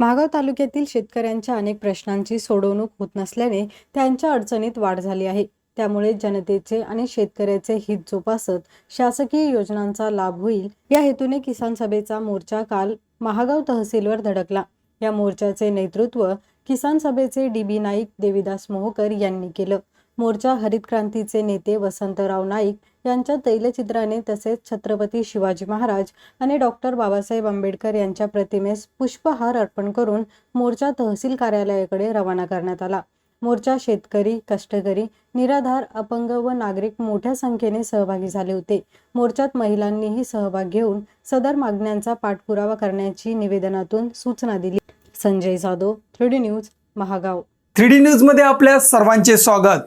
महागाव तालुक्यातील शेतकऱ्यांच्या अनेक प्रश्नांची सोडवणूक होत नसल्याने त्यांच्या अडचणीत वाढ झाली आहे. त्यामुळे जनतेचे आणि शेतकऱ्याचे हित जोपासत शासकीय योजनांचा लाभ होईल. या हेतूने किसान सभेचा मोर्चा काल महागाव तहसीलवर धडकला. या मोर्चाचे नेतृत्व किसान सभेचे डी बी नाईक देविदास मोहकर यांनी केलं. मोर्चा हरित क्रांतीचे नेते वसंतराव नाईक यांच्या तैलचित्राने तसेच छत्रपती शिवाजी महाराज आणि डॉक्टर बाबासाहेब आंबेडकर यांच्या प्रतिमेस पुष्पहार अर्पण करून मोर्चा तहसील कार्यालयाकडे रवाना करण्यात आला. मोर्चा शेतकरी कष्टकरी निराधार अपंग व नागरिक मोठ्या संख्येने सहभागी झाले होते. मोर्चात महिलांनीही सहभाग घेऊन सदर मागण्यांचा पाठपुरावा करण्याची निवेदनातून सूचना दिली. Sanjay Jadhav three D news Mahagaon. Three D न्यूजमध्ये आपल्या सर्वांचे स्वागत.